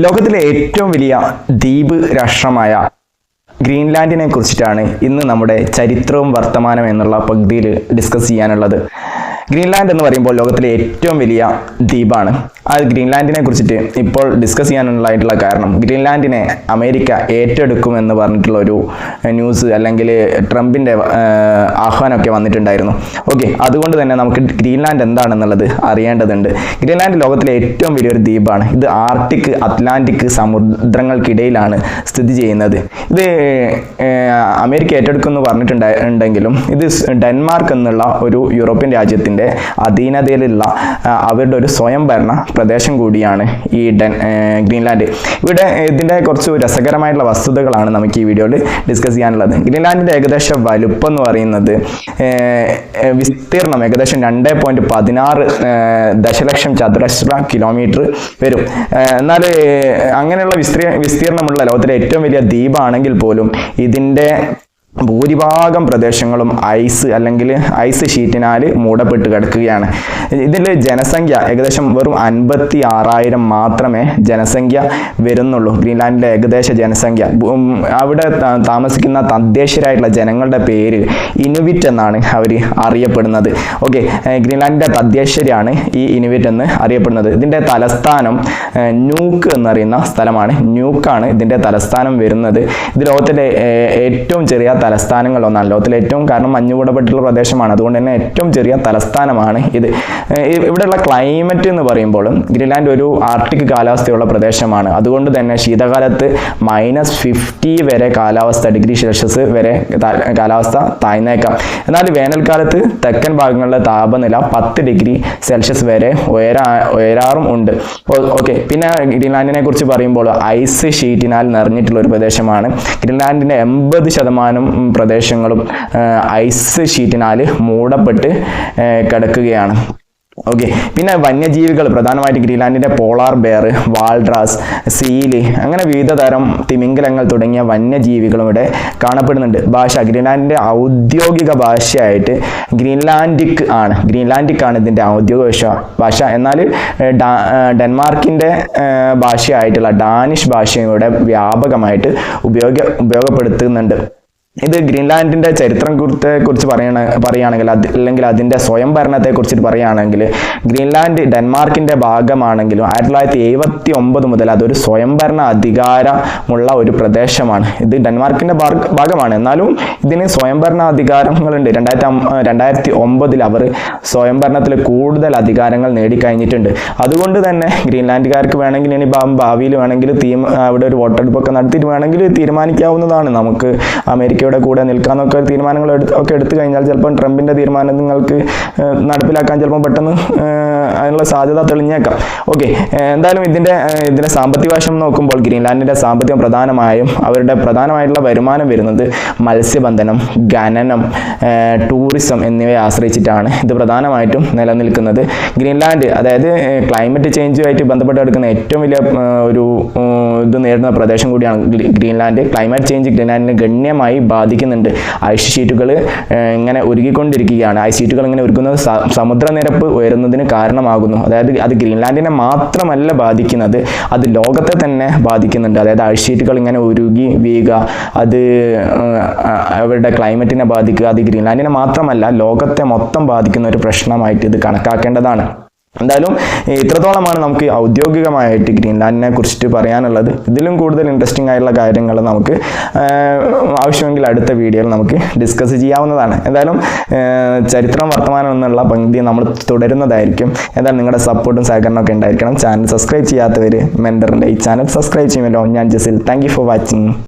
ലോകത്തിലെ ഏറ്റവും വലിയ ദ്വീപ് രാഷ്ട്രമായ ഗ്രീൻലാൻഡിനെ കുറിച്ചിട്ടാണ് ഇന്ന് നമ്മുടെ ചരിത്രവും വർത്തമാനം എന്നുള്ള പകുതിയിൽ ഡിസ്കസ് ചെയ്യാനുള്ളത്. ഗ്രീൻലാൻഡ് എന്ന് പറയുമ്പോൾ ലോകത്തിലെ ഏറ്റവും വലിയ ദ്വീപാണ്. ആ ഗ്രീൻലാൻഡിനെ കുറിച്ചിട്ട് ഇപ്പോൾ ഡിസ്കസ് ചെയ്യാനുള്ളതായിട്ടുള്ള കാരണം. ഗ്രീൻലാൻഡിനെ അമേരിക്ക ഏറ്റെടുക്കും എന്ന് പറഞ്ഞിട്ടുള്ള ഒരു ന്യൂസ് അല്ലെങ്കിൽ ട്രംപിന്റെ ആഹ്വാനമൊക്കെ വന്നിട്ടുണ്ടായിരുന്നു. ഓക്കെ അതുകൊണ്ട് തന്നെ നമുക്ക് ഗ്രീൻലാൻഡ് എന്താണെന്നുള്ളത് അറിയേണ്ടതുണ്ട്. ഗ്രീൻലാൻഡ് ലോകത്തിലെ ഏറ്റവും വലിയൊരു ദ്വീപാണ്. ഇത് ആർട്ടിക് അറ്റ്ലാന്റിക് സമുദ്രങ്ങൾക്കിടയിലാണ് സ്ഥിതി ചെയ്യുന്നത്. ഇത് അമേരിക്ക ഏറ്റെടുക്കുമെന്ന് പറഞ്ഞിട്ടുണ്ടെങ്കിലും ഇത് ഡെൻമാർക്ക് എന്നുള്ള ഒരു യൂറോപ്യൻ രാജ്യത്തിന്റെ അധീനതയിലുള്ള അവരുടെ ഒരു സ്വയംഭരണ പ്രദേശം കൂടിയാണ് ഈ ഡെൻ ഗ്രീൻലാൻഡ്. ഇവിടെ ഇതിന്റെ കുറച്ച് രസകരമായിട്ടുള്ള വസ്തുതകളാണ് നമുക്ക് ഈ വീഡിയോയിൽ ഡിസ്കസ് ചെയ്യാനുള്ളത്. ഗ്രീൻലാൻഡിന്റെ ഏകദേശം വലുപ്പം എന്ന് പറയുന്നത് വിസ്തീർണം ഏകദേശം രണ്ട് പോയിന്റ് പതിനാറ് ദശലക്ഷം ചതുരശ്ര കിലോമീറ്റർ വരും. എന്നാൽ അങ്ങനെയുള്ള വിസ്തീർ വിസ്തീർണമുള്ള ലോകത്തിലെ ഏറ്റവും വലിയ ദ്വീപാണെങ്കിൽ പോലും ഇതിന്റെ ഭൂരിഭാഗം പ്രദേശങ്ങളും ഐസ് അല്ലെങ്കിൽ ഐസ് ഷീറ്റിനാൽ മൂടപ്പെട്ട് കിടക്കുകയാണ്. ഇതിൽ ജനസംഖ്യ ഏകദേശം വെറും അൻപത്തി ആറായിരം മാത്രമേ ജനസംഖ്യ വരുന്നുള്ളൂ. ഗ്രീൻലാൻഡിലെ ഏകദേശ ജനസംഖ്യ. അവിടെ താമസിക്കുന്ന തദ്ദേശീയരായിട്ടുള്ള ജനങ്ങളുടെ പേര് ഇനുവിറ്റ് എന്നാണ് അവർ അറിയപ്പെടുന്നത്. ഓക്കെ ഗ്രീൻലാൻഡിന്റെ തദ്ദേശീയരാണ് ഈ ഇനുവിറ്റ് എന്ന് അറിയപ്പെടുന്നത്. ഇതിന്റെ തലസ്ഥാനം ന്യൂക്ക് എന്നറിയുന്ന സ്ഥലമാണ്. ന്യൂക്കാണ് ഇതിന്റെ തലസ്ഥാനം വരുന്നത്. ഇത് ലോകത്തിലെ ഏറ്റവും ചെറിയ തലസ്ഥാനങ്ങൾ ഒന്നാണ്. ലോകത്തിലെ ഏറ്റവും കാരണം മഞ്ഞുകൂടപ്പെട്ടുള്ള പ്രദേശമാണ്. അതുകൊണ്ട് തന്നെ ഏറ്റവും ചെറിയ തലസ്ഥാനമാണ് ഇത്. ഇവിടെയുള്ള ക്ലൈമറ്റ് എന്ന് പറയുമ്പോൾ ഗ്രീൻലാൻഡ് ഒരു ആർട്ടിക് കാലാവസ്ഥയുള്ള പ്രദേശമാണ്. അതുകൊണ്ട് തന്നെ ശീതകാലത്ത് മൈനസ് ഫിഫ്റ്റി വരെ കാലാവസ്ഥ ഡിഗ്രി സെൽഷ്യസ് വരെ കാലാവസ്ഥ താഴ്ന്നേക്കാം. എന്നാൽ വേനൽക്കാലത്ത് തെക്കൻ ഭാഗങ്ങളിലെ താപനില പത്ത് ഡിഗ്രി സെൽഷ്യസ് വരെ ഉയരാ ഉയരാറും ഉണ്ട്. ഓക്കെ പിന്നെ ഗ്രീൻലാൻഡിനെ കുറിച്ച് പറയുമ്പോൾ ഐസ് ഷീറ്റിനാൽ നിറഞ്ഞിട്ടുള്ള ഒരു പ്രദേശമാണ്. ഗ്രീൻലാൻഡിന്റെ എൺപത് ശതമാനം പ്രദേശങ്ങളും ഐസ് ഷീറ്റിനാൽ മൂടപ്പെട്ട് കിടക്കുകയാണ്. ഓക്കെ. പിന്നെ വന്യജീവികൾ പ്രധാനമായിട്ട് ഗ്രീൻലാൻഡിന്റെ പോളാർ ബെയർ വാൾഡ്രാസ് സീൽ അങ്ങനെ വിവിധ തരം തിമിംഗലങ്ങൾ തുടങ്ങിയ വന്യജീവികളും ഇവിടെ കാണപ്പെടുന്നുണ്ട്. ഭാഷ ഗ്രീൻലാൻഡിന്റെ ഔദ്യോഗിക ഭാഷയായിട്ട് ഗ്രീൻലാൻഡിക് ആണ്. ഗ്രീൻലാൻഡിക് ആണ് ഇതിന്റെ ഔദ്യോഗിക ഭാഷ ഭാഷ. എന്നാൽ ഡെൻമാർക്കിന്റെ ഭാഷയായിട്ടുള്ള ഡാനിഷ് ഭാഷയും ഇവിടെ വ്യാപകമായിട്ട് ഉപയോഗ ഉപയോഗപ്പെടുത്തുന്നുണ്ട്. ഇത് ഗ്രീൻലാൻഡിന്റെ ചരിത്രം കുറിച്ച് കുറിച്ച് പറയണ പറയുകയാണെങ്കിൽ അത് അല്ലെങ്കിൽ അതിന്റെ സ്വയംഭരണത്തെ കുറിച്ചിട്ട് പറയുകയാണെങ്കിൽ ഗ്രീൻലാൻഡ് ഡെൻമാർക്കിന്റെ ഭാഗമാണെങ്കിലും ആയിരത്തി തൊള്ളായിരത്തി എഴുപത്തി ഒമ്പത് മുതൽ അതൊരു സ്വയംഭരണ അധികാരമുള്ള ഒരു പ്രദേശമാണ്. ഇത് ഡെൻമാർക്കിന്റെ ഭാഗമാണ്. എന്നാലും ഇതിന് സ്വയംഭരണ അധികാരങ്ങളുണ്ട്. രണ്ടായിരത്തി രണ്ടായിരത്തി ഒമ്പതിൽ അവർ സ്വയംഭരണത്തിൽ കൂടുതൽ അധികാരങ്ങൾ നേടിക്കഴിഞ്ഞിട്ടുണ്ട്. അതുകൊണ്ട് തന്നെ ഗ്രീൻലാൻഡുകാർക്ക് വേണമെങ്കിൽ ഇനി ഭാവിയിൽ വേണമെങ്കിൽ തീം അവിടെ ഒരു വോട്ടെടുപ്പൊക്കെ നടത്തിയിട്ട് വേണമെങ്കിൽ തീരുമാനിക്കാവുന്നതാണ് നമുക്ക് അമേരിക്കയുടെ കൂടെ നിൽക്കാന്നൊക്കെ തീരുമാനങ്ങൾ ഒക്കെ എടുത്തു കഴിഞ്ഞാൽ ചിലപ്പോൾ ട്രംപിന്റെ തീരുമാനങ്ങൾക്ക് നിങ്ങൾക്ക് നടപ്പിലാക്കാൻ ചിലപ്പോൾ പെട്ടെന്ന് അതിനുള്ള സാധ്യത തെളിഞ്ഞേക്കാം. ഓക്കെ എന്തായാലും ഇതിന്റെ ഇതിന്റെ സാമ്പത്തിക വശം നോക്കുമ്പോൾ ഗ്രീൻലാൻഡിന്റെ സാമ്പത്തികം പ്രധാനമായും അവരുടെ പ്രധാനമായിട്ടുള്ള വരുമാനം വരുന്നത് മത്സ്യബന്ധനം ഖനനം ടൂറിസം എന്നിവയെ ആശ്രയിച്ചിട്ടാണ്. ഇത് പ്രധാനമായിട്ടും നിലനിൽക്കുന്നത്. ഗ്രീൻലാൻഡ് അതായത് ക്ലൈമറ്റ് ചേഞ്ചുമായിട്ട് ബന്ധപ്പെട്ട് കിടക്കുന്ന ഏറ്റവും വലിയ ഒരു ഇത് നേരിടുന്ന പ്രദേശം കൂടിയാണ് ഗ്രീൻലാൻഡ്. ക്ലൈമറ്റ് ചേഞ്ച് ഗ്രീൻലാൻഡിനെ ഗണ്യമായി ബാധിക്കുന്നുണ്ട്. ഐസ് ഷീറ്റുകൾ ഇങ്ങനെ ഒരുക്കിക്കൊണ്ടിരിക്കുകയാണ് ഐസ് ഷീറ്റുകൾ ഇങ്ങനെ ഒരുക്കുന്നത് സമുദ്രനിരപ്പ് ഉയരുന്നതിന് കാരണമാകുന്നു. അതായത് അത് ഗ്രീൻലാൻഡിനെ മാത്രമല്ല ബാധിക്കുന്നത് അത് ലോകത്തെ തന്നെ ബാധിക്കുന്നുണ്ട്. അതായത് ഐസ് ഷീറ്റുകൾ ഇങ്ങനെ ഉരുകി വീഴുക അത് അവരുടെ ക്ലൈമറ്റിനെ ബാധിക്കുക അത് ഗ്രീൻലാൻഡിനെ മാത്രമല്ല ലോകത്തെ മൊത്തം ബാധിക്കുന്ന ഒരു പ്രശ്നമായിട്ട് ഇത് കണക്കാക്കേണ്ടതാണ്. എന്തായാലും ഇത്രത്തോളമാണ് നമുക്ക് ഔദ്യോഗികമായിട്ട് ഗ്രീൻലാൻഡിനെ കുറിച്ചിട്ട് പറയാനുള്ളത്. ഇതിലും കൂടുതൽ ഇൻട്രസ്റ്റിംഗ് ആയിട്ടുള്ള കാര്യങ്ങൾ നമുക്ക് ആവശ്യമെങ്കിൽ അടുത്ത വീഡിയോയിൽ നമുക്ക് ഡിസ്കസ് ചെയ്യാവുന്നതാണ്. എന്തായാലും ചരിത്രം വർത്തമാനം എന്നുള്ള പങ്ക്തി നമ്മൾ തുടരുന്നതായിരിക്കും. എന്തായാലും നിങ്ങളുടെ സപ്പോർട്ടും സഹകരണമൊക്കെ ഉണ്ടായിരിക്കണം. ചാനൽ സബ്സ്ക്രൈബ് ചെയ്യാത്തവർ മെന്ററിന്റെ ഈ ചാനൽ സബ്സ്ക്രൈബ് ചെയ്യുമല്ലോ. ഞാൻ ജസിൽ. Thank for watching